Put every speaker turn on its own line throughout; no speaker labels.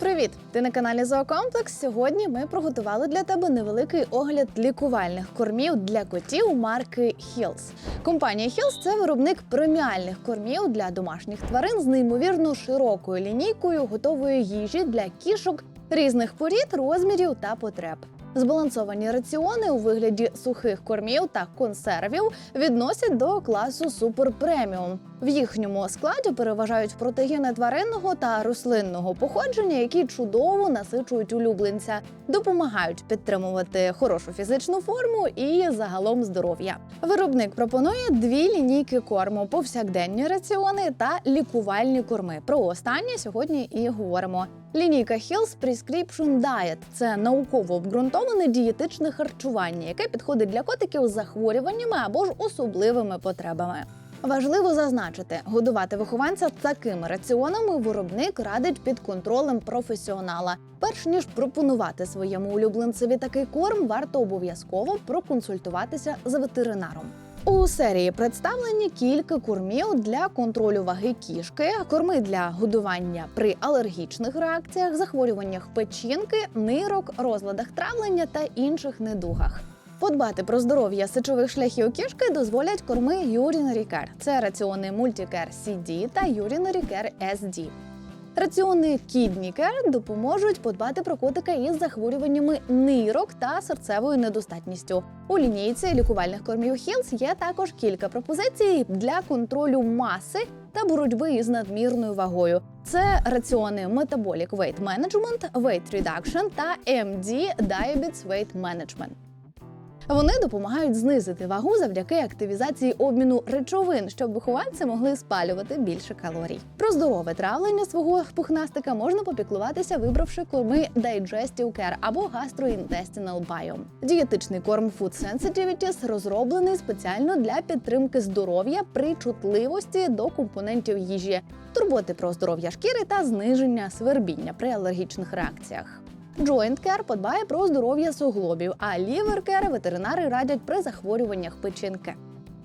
Привіт! Ти на каналі Зоокомплекс. Сьогодні ми приготували для тебе невеликий огляд лікувальних кормів для котів марки Hills. Компанія Hills – це виробник преміальних кормів для домашніх тварин з неймовірно широкою лінійкою готової їжі для кішок різних порід, розмірів та потреб. Збалансовані раціони у вигляді сухих кормів та консервів відносять до класу супер преміум. В їхньому складі переважають протеїни тваринного та рослинного походження, які чудово насичують улюбленця, допомагають підтримувати хорошу фізичну форму і загалом здоров'я. Виробник пропонує дві лінійки корму: повсякденні раціони та лікувальні корми. Про останнє сьогодні і говоримо. Лінійка Hills Prescription Diet – це науково обґрунтоване дієтичне харчування, яке підходить для котиків з захворюваннями або ж особливими потребами. Важливо зазначити, годувати вихованця такими раціонами виробник радить під контролем професіонала. Перш ніж пропонувати своєму улюбленцеві такий корм, варто обов'язково проконсультуватися з ветеринаром. У серії представлені кілька кормів для контролю ваги кішки, корми для годування при алергічних реакціях, захворюваннях печінки, нирок, розладах травлення та інших недугах. Подбати про здоров'я сечових шляхів кішки дозволять корми Urinary Care. Це раціони Multicare CD та Urinary Care SD. Раціони Kidney допоможуть подбати про котика із захворюваннями нирок та серцевою недостатністю. У лінійці лікувальних кормів Hills є також кілька пропозицій для контролю маси та боротьби із надмірною вагою. Це раціони Metabolic Weight Management, Weight Reduction та MD Diabetes Weight Management. Вони допомагають знизити вагу завдяки активізації обміну речовин, щоб вихованці могли спалювати більше калорій. Про здорове травлення свого пухнастика можна попіклуватися, вибравши корми Digestive Care або Gastrointestinal Biome. Дієтичний корм Food Sensitivities розроблений спеціально для підтримки здоров'я при чутливості до компонентів їжі, турботи про здоров'я шкіри та зниження свербіння при алергічних реакціях. Joint Care подбає про здоров'я суглобів, а Liver Care ветеринари радять при захворюваннях печінки.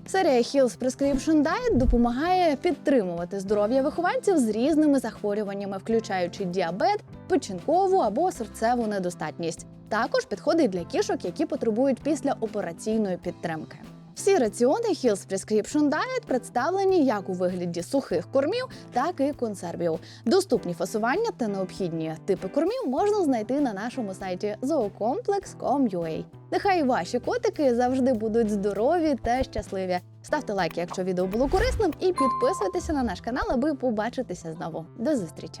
Серія Hills Prescription Diet допомагає підтримувати здоров'я вихованців з різними захворюваннями, включаючи діабет, печінкову або серцеву недостатність. Також підходить для кішок, які потребують післяопераційної підтримки. Всі раціони Hills Prescription Diet представлені як у вигляді сухих кормів, так і консервів. Доступні фасування та необхідні типи кормів можна знайти на нашому сайті zoocomplex.com.ua. Нехай ваші котики завжди будуть здорові та щасливі. Ставте лайк, якщо відео було корисним, і підписуйтеся на наш канал, аби побачитися знову. До зустрічі!